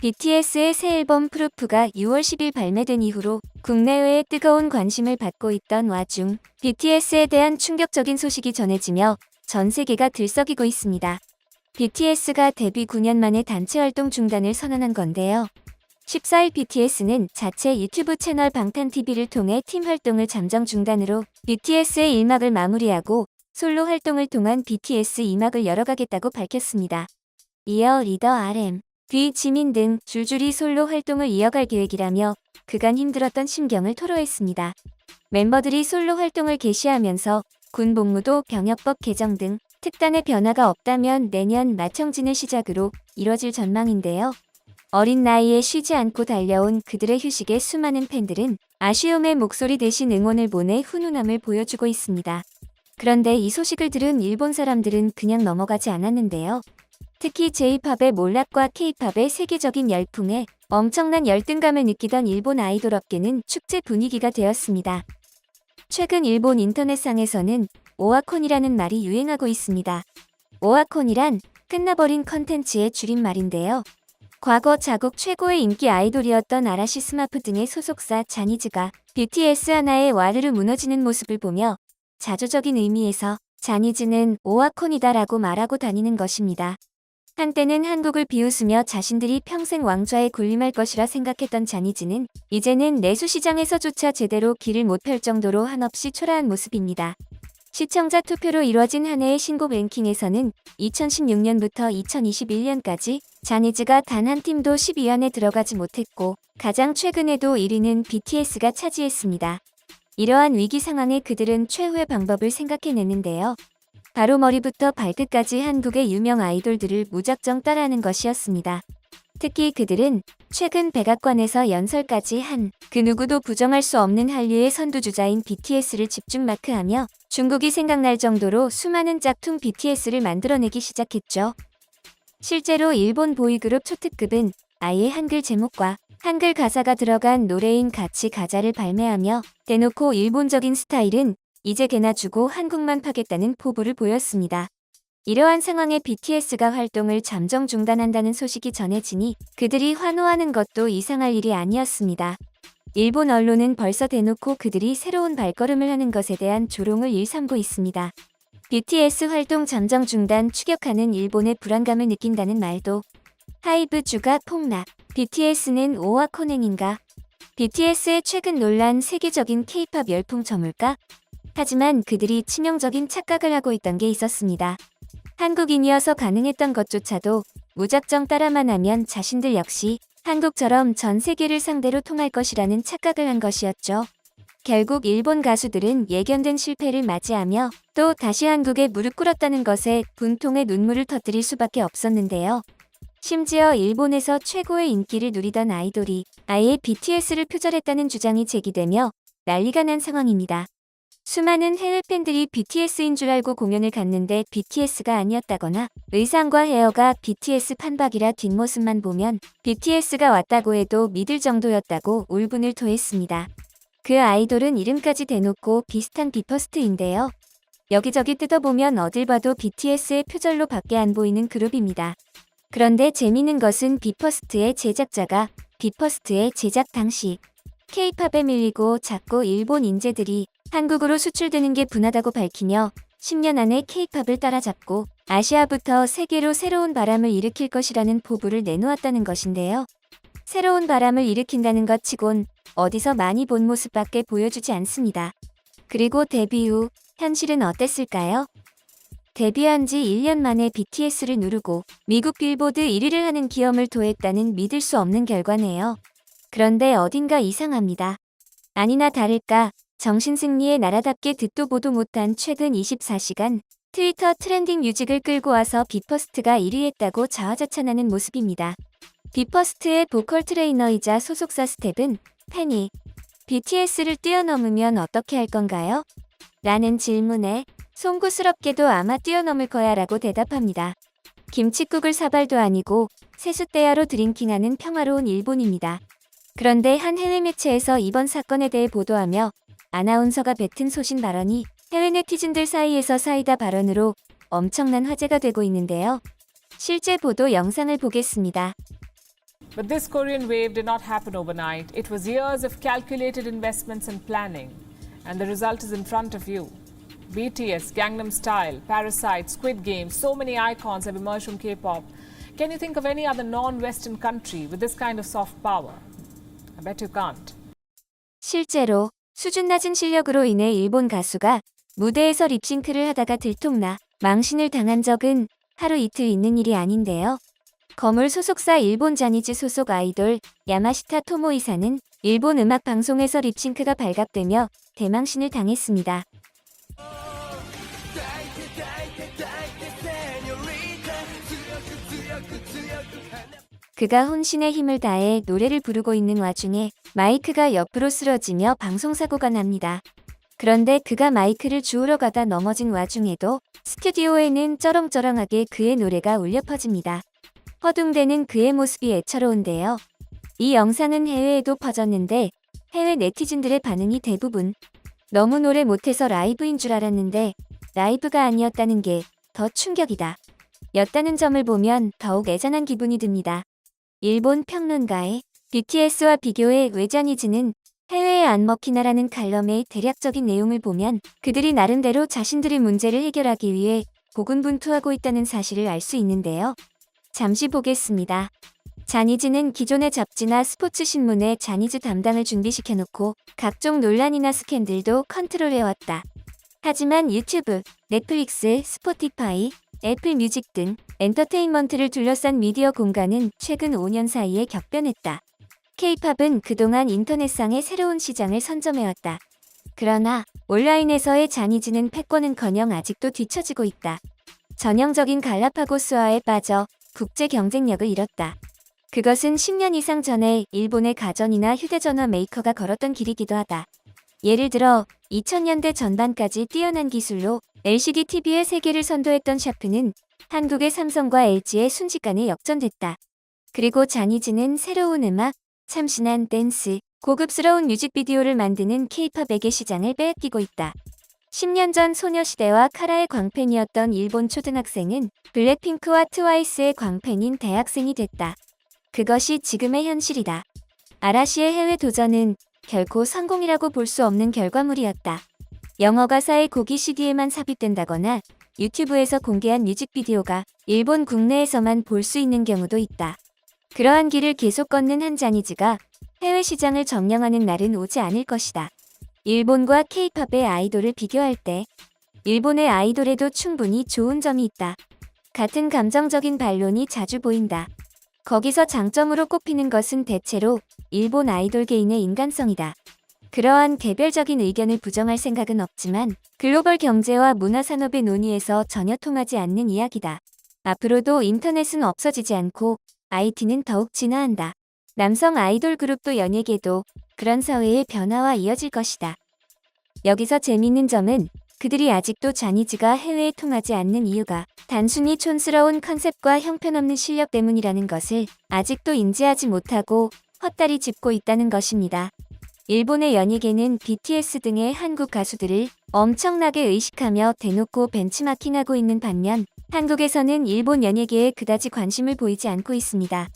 BTS의 새 앨범 프루프가 6월 10일 발매된 이후로 국내외의 뜨거운 관심을 받고 있던 와중 BTS에 대한 충격적인 소식이 전해지며 전 세계가 들썩이고 있습니다. BTS가 데뷔 9년 만에 단체 활동 중단을 선언한 건데요. 14일 BTS는 자체 유튜브 채널 방탄TV를 통해 팀 활동을 잠정 중단으로 BTS의 1막을 마무리하고 솔로 활동을 통한 BTS 2막을 열어가겠다고 밝혔습니다. 이어 리더 RM, 뒤 지민 등 줄줄이 솔로 활동을 이어갈 계획이라며 그간 힘들었던 심경을 토로했습니다. 멤버들이 솔로 활동을 개시하면서 군 복무도 병역법 개정 등 특단의 변화가 없다면 내년 마청진을 시작으로 이뤄질 전망인데요. 어린 나이에 쉬지 않고 달려온 그들의 휴식에 수많은 팬들은 아쉬움의 목소리 대신 응원을 보내 훈훈함을 보여주고 있습니다. 그런데 이 소식을 들은 일본 사람들은 그냥 넘어가지 않았는데요. 특히 J-팝의 몰락과 K-팝의 세계적인 열풍에 엄청난 열등감을 느끼던 일본 아이돌 업계는 축제 분위기가 되었습니다. 최근 일본 인터넷상에서는 오아콘이라는 말이 유행하고 있습니다. 오아콘이란 끝나버린 컨텐츠의 줄임말인데요. 과거 자국 최고의 인기 아이돌이었던 아라시 스마프 등의 소속사 자니즈가 BTS 하나의 와르르 무너지는 모습을 보며 자조적인 의미에서 자니즈는 오아콘이다라고 말하고 다니는 것입니다. 한때는 한국을 비웃으며 자신들이 평생 왕좌에 군림할 것이라 생각했던 자니즈는 이제는 내수 시장에서조차 제대로 길을 못 펼 정도로 한없이 초라한 모습입니다. 시청자 투표로 이뤄진 한 해의 신곡 랭킹에서는 2016년부터 2021년까지 자니즈가 단 한 팀도 10위 안에 들어가지 못했고 가장 최근에도 1위는 BTS가 차지했습니다. 이러한 위기 상황에 그들은 최후의 방법을 생각해냈는데요. 바로 머리부터 발끝까지 한국의 유명 아이돌들을 무작정 따라하는 것이었습니다. 특히 그들은 최근 백악관에서 연설까지 한 그 누구도 부정할 수 없는 한류의 선두주자인 BTS를 집중 마크하며 중국이 생각날 정도로 수많은 짝퉁 BTS를 만들어내기 시작했죠. 실제로 일본 보이그룹 초특급은 아예 한글 제목과 한글 가사가 들어간 노래인 같이 가자를 발매하며 대놓고 일본적인 스타일은 이제 개나 주고 한국만 파겠다는 포부를 보였습니다. 이러한 상황에 BTS가 활동을 잠정 중단한다는 소식이 전해지니 그들이 환호하는 것도 이상할 일이 아니었습니다. 일본 언론은 벌써 대놓고 그들이 새로운 발걸음을 하는 것에 대한 조롱을 일삼고 있습니다. BTS 활동 잠정 중단 추격하는 일본의 불안감을 느낀다는 말도 하이브 주가 폭락 BTS는 오와 코넥인가 BTS의 최근 논란 세계적인 K-팝 열풍 저물까? 하지만 그들이 치명적인 착각을 하고 있던 게 있었습니다. 한국인이어서 가능했던 것조차도 무작정 따라만 하면 자신들 역시 한국처럼 전 세계를 상대로 통할 것이라는 착각을 한 것이었죠. 결국 일본 가수들은 예견된 실패를 맞이하며 또 다시 한국에 무릎 꿇었다는 것에 분통의 눈물을 터뜨릴 수밖에 없었는데요. 심지어 일본에서 최고의 인기를 누리던 아이돌이 아예 BTS를 표절했다는 주장이 제기되며 난리가 난 상황입니다. 수많은 해외 팬들이 BTS인 줄 알고 공연을 갔는데 BTS가 아니었다거나 의상과 헤어가 BTS 판박이라 뒷모습만 보면 BTS가 왔다고 해도 믿을 정도였다고 울분을 토했습니다. 그 아이돌은 이름까지 대놓고 비슷한 비퍼스트인데요. 여기저기 뜯어보면 어딜 봐도 BTS의 표절로 밖에 안 보이는 그룹입니다. 그런데 재미있는 것은 비퍼스트의 제작자가 비퍼스트의 제작 당시 K-팝에 밀리고 자꾸 일본 인재들이 한국으로 수출되는 게 분하다고 밝히며 10년 안에 K-팝을 따라잡고 아시아부터 세계로 새로운 바람을 일으킬 것이라는 포부를 내놓았다는 것인데요. 새로운 바람을 일으킨다는 것 치곤 어디서 많이 본 모습밖에 보여주지 않습니다. 그리고 데뷔 후 현실은 어땠을까요? 데뷔한 지 1년 만에 BTS를 누르고 미국 빌보드 1위를 하는 기염을 토했다는 믿을 수 없는 결과네요. 그런데 어딘가 이상합니다. 아니나 다를까 정신승리의 나라답게 듣도 보도 못한 최근 24시간 트위터 트렌딩 뮤직을 끌고 와서 비퍼스트가 1위했다고 자화자찬하는 모습입니다. 비퍼스트의 보컬 트레이너이자 소속사 스텝은 팬이 BTS를 뛰어넘으면 어떻게 할 건가요? 라는 질문에 송구스럽게도 아마 뛰어넘을 거야 라고 대답합니다. 김칫국을 사발도 아니고 세숫대야로 드링킹하는 평화로운 일본입니다. 그런데 한 해외 매체에서 이번 사건에 대해 보도하며 아나운서가 뱉은 소신 발언이 해외 네티즌들 사이에서 사이다 발언으로 엄청난 화제가 되고 있는데요. 실제 보도 영상을 보겠습니다. But this Korean wave did not happen overnight. It was years of calculated investments and planning. And the result is in front of you. BTS, Gangnam Style, Parasite, Squid Game, so many icons have emerged from K pop. Can you think of any other non Western country with this kind of soft power? I bet you can't. 실제로 수준 낮은 실력으로 인해 일본 가수가 무대에서 립싱크를 하다가 들통나 망신을 당한 적은 하루 이틀 있는 일이 아닌데요. 거물 소속사 일본 자니즈 소속 아이돌 야마시타 토모이사는 일본 음악 방송에서 립싱크가 발각되며 대망신을 당했습니다. 그가 혼신의 힘을 다해 노래를 부르고 있는 와중에 마이크가 옆으로 쓰러지며 방송사고가 납니다. 그런데 그가 마이크를 주우러 가다 넘어진 와중에도 스튜디오에는 쩌렁쩌렁하게 그의 노래가 울려 퍼집니다. 허둥대는 그의 모습이 애처로운데요. 이 영상은 해외에도 퍼졌는데 해외 네티즌들의 반응이 대부분 너무 노래 못해서 라이브인 줄 알았는데 라이브가 아니었다는 게 더 충격이다. 였다는 점을 보면 더욱 애잔한 기분이 듭니다. 일본 평론가의 BTS와 비교해 외자니즈는 해외에 안 먹히나라는 칼럼의 대략적인 내용을 보면 그들이 나름대로 자신들의 문제를 해결하기 위해 고군분투하고 있다는 사실을 알 수 있는데요. 잠시 보겠습니다. 자니즈는 기존의 잡지나 스포츠 신문에 자니즈 담당을 준비시켜놓고 각종 논란이나 스캔들도 컨트롤해왔다. 하지만 유튜브, 넷플릭스, 스포티파이, 애플 뮤직 등 엔터테인먼트를 둘러싼 미디어 공간은 최근 5년 사이에 격변했다. K-팝은 그동안 인터넷상의 새로운 시장을 선점해왔다. 그러나 온라인에서의 자니즈는 패권은커녕 아직도 뒤처지고 있다. 전형적인 갈라파고스화에 빠져 국제 경쟁력을 잃었다. 그것은 10년 이상 전에 일본의 가전이나 휴대전화 메이커가 걸었던 길이기도 하다. 예를 들어 2000년대 전반까지 뛰어난 기술로 LCD TV의 세계를 선도했던 샤프는 한국의 삼성과 LG의 순식간에 역전됐다. 그리고 자니즈는 새로운 음악, 참신한 댄스, 고급스러운 뮤직비디오를 만드는 K-팝에게 시장을 빼앗기고 있다. 10년 전 소녀시대와 카라의 광팬이었던 일본 초등학생은 블랙핑크와 트와이스의 광팬인 대학생이 됐다. 그것이 지금의 현실이다. 아라시의 해외 도전은 결코 성공이라고 볼 수 없는 결과물이었다. 영어 가사의 곡이 CD에만 삽입된다거나 유튜브에서 공개한 뮤직비디오가 일본 국내에서만 볼 수 있는 경우도 있다. 그러한 길을 계속 걷는 한 자니즈가 해외 시장을 점령하는 날은 오지 않을 것이다. 일본과 케이팝의 아이돌을 비교할 때 일본의 아이돌에도 충분히 좋은 점이 있다. 같은 감정적인 반론이 자주 보인다. 거기서 장점으로 꼽히는 것은 대체로 일본 아이돌 개인의 인간성이다. 그러한 개별적인 의견을 부정할 생각은 없지만 글로벌 경제와 문화 산업의 논의에서 전혀 통하지 않는 이야기다. 앞으로도 인터넷은 없어지지 않고 IT는 더욱 진화한다. 남성 아이돌 그룹도 연예계도 그런 사회의 변화와 이어질 것이다. 여기서 재미있는 점은 그들이 아직도 자니즈가 해외에 통하지 않는 이유가 단순히 촌스러운 컨셉과 형편없는 실력 때문이라는 것을 아직도 인지하지 못하고 헛다리 짚고 있다는 것입니다. 일본의 연예계는 BTS 등의 한국 가수들을 엄청나게 의식하며 대놓고 벤치마킹하고 있는 반면 한국에서는 일본 연예계에 그다지 관심을 보이지 않고 있습니다.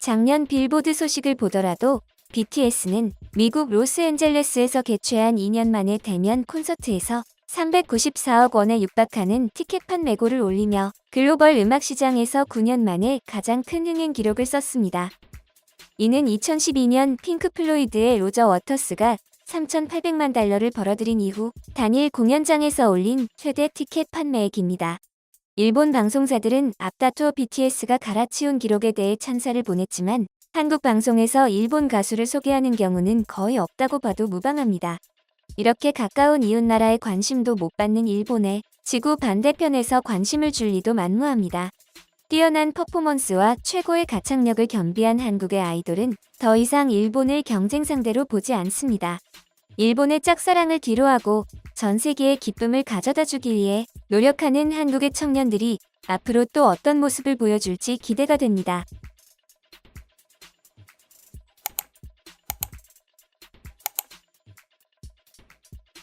작년 빌보드 소식을 보더라도 BTS는 미국 로스앤젤레스에서 개최한 2년 만에 대면 콘서트에서 394억 원에 육박하는 티켓 판 매고를 올리며 글로벌 음악 시장에서 9년 만에 가장 큰 흥행 기록을 썼습니다. 이는 2012년 핑크 플로이드의 로저 워터스가 3,800만 달러를 벌어들인 이후 단일 공연장에서 올린 최대 티켓 판매액입니다. 일본 방송사들은 앞다투어 BTS가 갈아치운 기록에 대해 찬사를 보냈지만 한국 방송에서 일본 가수를 소개하는 경우는 거의 없다고 봐도 무방합니다. 이렇게 가까운 이웃나라의 관심도 못 받는 일본에 지구 반대편에서 관심을 줄 리도 만무합니다. 뛰어난 퍼포먼스와 최고의 가창력을 겸비한 한국의 아이돌은 더 이상 일본을 경쟁 상대로 보지 않습니다. 일본의 짝사랑을 뒤로하고 전 세계에 기쁨을 가져다 주기 위해 노력하는 한국의 청년들이 앞으로 또 어떤 모습을 보여줄지 기대가 됩니다.